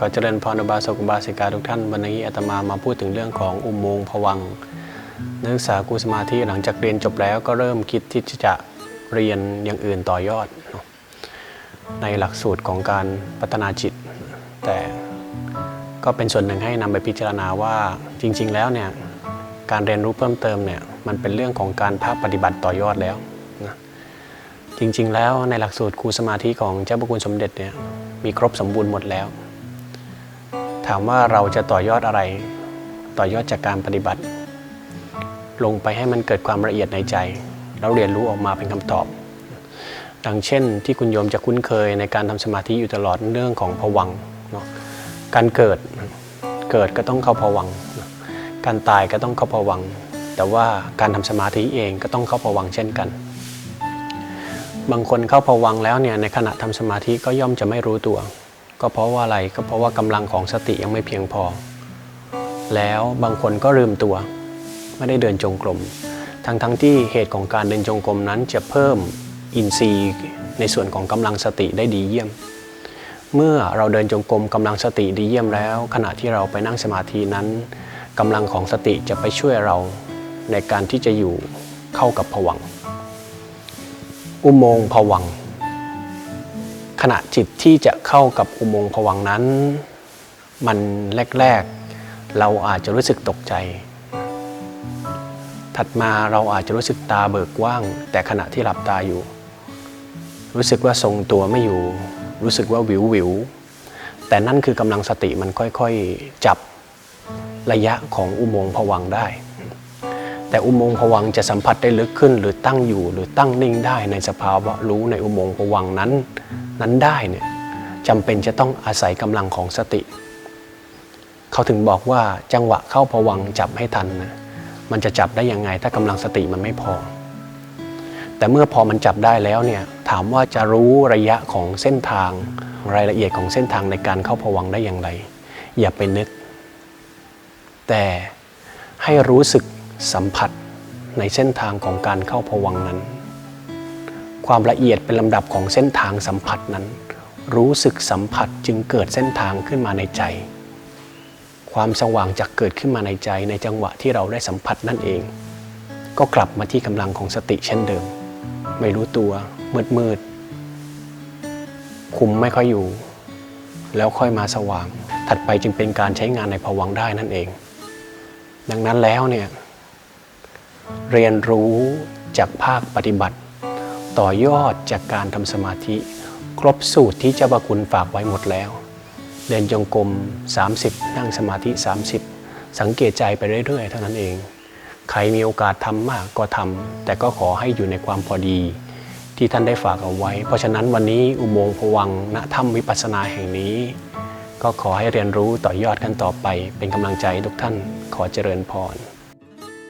ก็เจริญพรอบาสกุบาสิกาทุกท่าน วันนี้อาตมามาพูดถึงเรื่องของอุโมงค์ผวังนักศึกษากูสมาธิหลังจากเรียนจบแล้วก็เริ่มคิดที่จะเรียนอย่างอื่นต่อยอด ในหลักสูตรของการพัฒนาจิต แต่ก็เป็นส่วนหนึ่งให้นำไปพิจารณาว่าจริง ๆ แล้วเนี่ยการเรียนรู้เพิ่มเติมเนี่ยมันเป็นเรื่องของการภาคปฏิบัติต่อยอดแล้วนะจริง ๆ แล้วในหลักสูตรครูสมาธิของเจ้าพระคุณสมเด็จเนี่ยมีครบสมบูรณ์หมดแล้ว ถามว่าเราจะต่อยอดอะไร ต่อยอดจากการปฏิบัติ ลงไปให้มันเกิดความละเอียดในใจ แล้วเรียนรู้ออกมาเป็นคำตอบ ดังเช่นที่คุณโยมจะคุ้นเคยในการทำสมาธิอยู่ตลอดเรื่องของผวังเนาะการเกิดเกิดก็ต้องเข้าผวัง การตายก็ต้องเข้าผวัง แต่ว่าการทำสมาธิเองก็ต้องเข้าผวังเช่นกัน บางคนเข้าผวังแล้วเนี่ยในขณะทำสมาธิก็ย่อมจะไม่รู้ตัว ก็เพราะว่าอะไรก็เพราะว่ากำลังของสติยังไม่เพียงพอ แล้วบางคนก็ลืมตัว ไม่ได้เดินจงกรมทั้งทั้งที่เหตุของการเดินจงกรมนั้นจะเพิ่มอินทรีย์ในส่วนของกำลังสติได้ดีเยี่ยม เมื่อเราเดินจงกรมกำลังสติดีเยี่ยมแล้ว ขณะที่เราไปนั่งสมาธินั้นกำลังของสติจะไปช่วยเราในการที่จะอยู่เข้ากับผวังอุโมงค์ผวัง ขณะจิตที่จะเข้ากับอุโมงค์ผวังนั้น มันแรกๆ เราอาจจะรู้สึกตกใจ ถัดมาเราอาจจะรู้สึกตาเบิกกว้าง แต่ขณะที่หลับตาอยู่ รู้สึกว่าทรงตัวไม่อยู่ รู้สึกว่าวิววิวแต่นั่นคือกำลังสติมันค่อยๆจับระยะของอุโมงค์ผวังได้ แต่อุโมงค์ผวังจะสัมผัสได้ลึกขึ้น หรือตั้งอยู่หรือตั้งนิ่งได้ในสภาวะรู้ในอุโมงค์ผวังนั้น นั้นได้เนี่ยจำเป็นจะต้องอาศัยกำลังของสติ เขาถึงบอกว่าจังหวะเข้าผวังจับให้ทันนะมันจะจับได้ยังไง ถ้ากำลังสติมันไม่พอ แต่เมื่อพอมันจับได้แล้วเนี่ยถามว่าจะรู้ระยะของเส้นทางรายละเอียดของเส้นทางในการเข้าผวังได้อย่างไร อย่าไปนึก แต่ให้รู้สึกสัมผัสในเส้นทางของการเข้าผวังนั้น ความละเอียดเป็นลำดับของเส้นทางสัมผัสนั้น รู้สึกสัมผัสจึงเกิดเส้นทางขึ้นมาในใจ ความสว่างจะเกิดขึ้นมาในใจในจังหวะที่เราได้สัมผัสนั่นเอง ก็กลับมาที่กำลังของสติเช่นเดิม ไม่รู้ตัวมืดมืดๆคุมไม่ค่อยอยู่ แล้วค่อยมาสว่าง ถัดไปจึงเป็นการใช้งานในภวังได้นั่นเอง ดังนั้นแล้วเนี่ยเรียนรู้จากภาคปฏิบัติ ต่อยอดจากการทำสมาธิ ครบสูตรที่เจ้าพระคุณฝากไว้หมดแล้ว เดินจงกรม 30 นั่งสมาธิ 30 สังเกตใจไปเรื่อยๆ เท่านั้นเอง ใครมีโอกาสทำมากก็ทำแต่ก็ขอให้อยู่ในความพอดี ที่ท่านได้ฝากเอาไว้ เพราะฉะนั้นวันนี้อุโมงค์พวังณถ้ำวิปัสสนาแห่งนี้ ก็ขอให้เรียนรู้ต่อยอดกันต่อไป เป็นกำลังใจทุกท่านขอเจริญพร